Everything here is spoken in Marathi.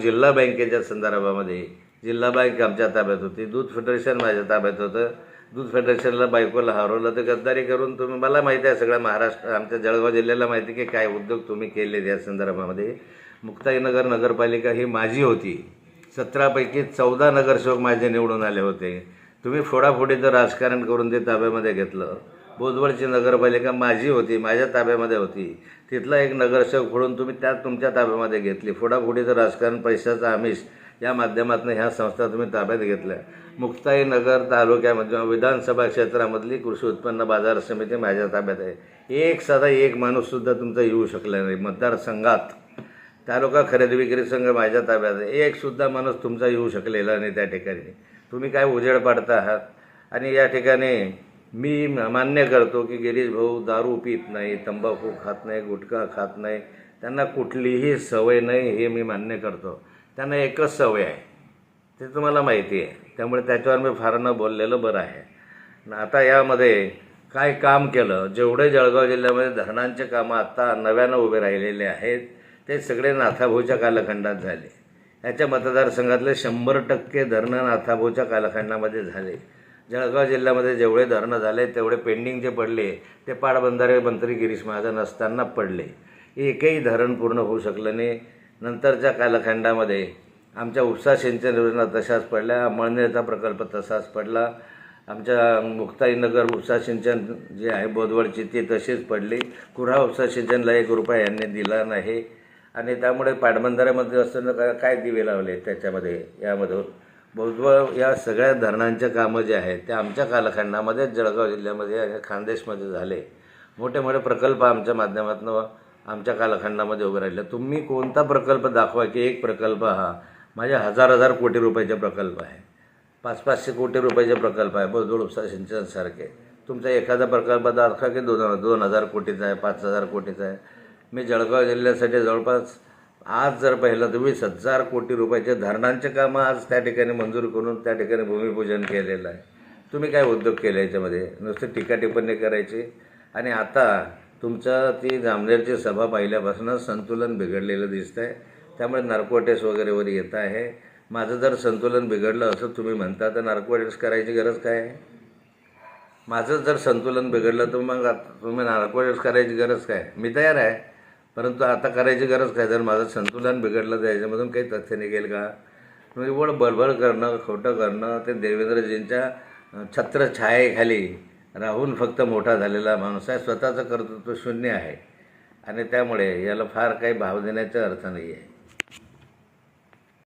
जिल्हा बँकेच्या संदर्भामध्ये जिल्हा बँक आमच्या ताब्यात होती. दूध फेडरेशन माझ्या ताब्यात होतं. दूध फेडरेशनला बायकोला हरवलं तर गद्दारी करून तुम्ही मला माहिती आहे सगळ्या महाराष्ट्र आमच्या जळगाव जिल्ह्याला माहिती की काय उद्योग तुम्ही केले या संदर्भामध्ये. मुक्ताईनगर नगरपालिका ही माझी होती. सतरापैकी चौदा नगरसेवक माझे निवडून आले होते. तुम्ही फोडाफोडीचं राजकारण करून ते ताब्यामध्ये घेतलं. बोदवडची नगरपालिका माझी होती माझ्या ताब्यामध्ये होती. तिथला एक नगरसेवक फोडून तुम्ही त्यात तुमच्या ताब्यामध्ये घेतली. फोडाफोडीचं राजकारण पैशाचं आमिष या माध्यमातून ह्या संस्था तुम्ही ताब्यात घेतल्या. मुक्ताई नगर तालुक्यामध्ये विधानसभा क्षेत्रामधली कृषी उत्पन्न बाजार समिती माझ्या ताब्यात आहे. एक साधा एक माणूससुद्धा तुमचा येऊ शकला नाही. मतदारसंघात तालुका खरेदी विक्री संघ माझ्या ताब्यात आहे. एकसुद्धा माणूस तुमचा येऊ शकलेला नाही त्या ठिकाणी. तुम्ही काय उजेड पाडता आहात? आणि या ठिकाणी मी मान्य करतो की गिरीश भाऊ दारू पित नाही तंबाखू खात नाही गुटखा खात नाही. त्यांना कुठलीही सवय नाही हे मी मान्य करतो. त्यांना एकच सवय आहे. ते तुम्हाला माहिती आहे. त्यामुळे त्याच्यावर मी फार न बोललेलं बरं आहे. आता यामध्ये काय काम केलं? जेवढे जळगाव जिल्ह्यामध्ये धरणांचे कामं आत्ता नव्यानं उभे राहिलेले आहेत ते सगळे नाथाभाऊच्या कालखंडात झाले. याच्या मतदारसंघातले शंभर टक्के धरणं नाथाभाऊच्या कालखंडामध्ये झाले. जळगाव जिल्ह्यामध्ये जेवढे धरणं झाले तेवढे पेंडिंग जे पडले ते पाटबंधारे मंत्री गिरीश महाजन असताना पडले. एकही धरण पूर्ण होऊ शकलं नाही. नंतरच्या कालखंडामध्ये आमच्या उपसा सिंचन योजना तशाच पडल्या अमळनेरचा प्रकल्प तसाच पडला. आमच्या मुक्ताईनगर उपसा सिंचन जे आहे बोदवडची ती तशीच पडली. कुऱ्हा उपसा सिंचनला एक रुपया यांनी दिला नाही. आणि त्यामुळे पाटबंधाऱ्यामध्ये असताना काय काय दिवे लावले त्याच्यामध्ये यामधून? बोधवळ या सगळ्या धरणांचे कामं जे आहेत ते आमच्या कालखंडामध्ये जळगाव जिल्ह्यामध्ये आणि खानदेशमध्ये झाले. मोठे मोठे प्रकल्प आमच्या माध्यमातून आमच्या कालखंडामध्ये उभे राहिले. तुम्ही कोणता प्रकल्प दाखवा की एक प्रकल्प हा माझ्या हजार हजार कोटी रुपयाचे प्रकल्प आहे. पाच पाचशे कोटी रुपयाचे प्रकल्प आहे बोधवळ उपसा सिंचनसारखे. तुमचा एखादा प्रकल्प दाखवा की दोन दोन हजार कोटीचा आहे पाच हजार कोटीचा आहे. मी जळगाव जिल्ह्यासाठी जवळपास आज जर पाहिलं तर वीस हजार कोटी रुपयाचे धरणांचे कामं आज त्या ठिकाणी मंजूर करून त्या ठिकाणी भूमिपूजन केलेलं आहे. तुम्ही काय उद्योग केले याच्यामध्ये? नुसते टीका टिप्पणी करायची? आणि आता तुमचं ती जामनेरची सभा पाहिल्यापासून संतुलन बिघडलेलं दिसतं आहे त्यामुळे नार्कोटेस वगैरे वर येत आहे. माझं जर संतुलन बिघडलं असं तुम्ही म्हणता तर नार्कोटेस करायची गरज काय आहे? माझं जर संतुलन बिघडलं तर मग आता तुम्ही नार्कोटेस करायची गरज काय? मी तयार आहे. परंतु आता करायची गरज काय? जर माझं संतुलन बिघडलं तर याच्यामधून काही तथ्य निघेल का? म्हणजे एवढं बळबळ करणं खोटं करणं ते देवेंद्रजींच्या छत्रछायेखाली राहून फक्त मोठा झालेला माणूस आहे. स्वतःचं कर्तृत्व शून्य आहे. आणि त्यामुळे याला फार काही भाव देण्याचा अर्थ नाही आहे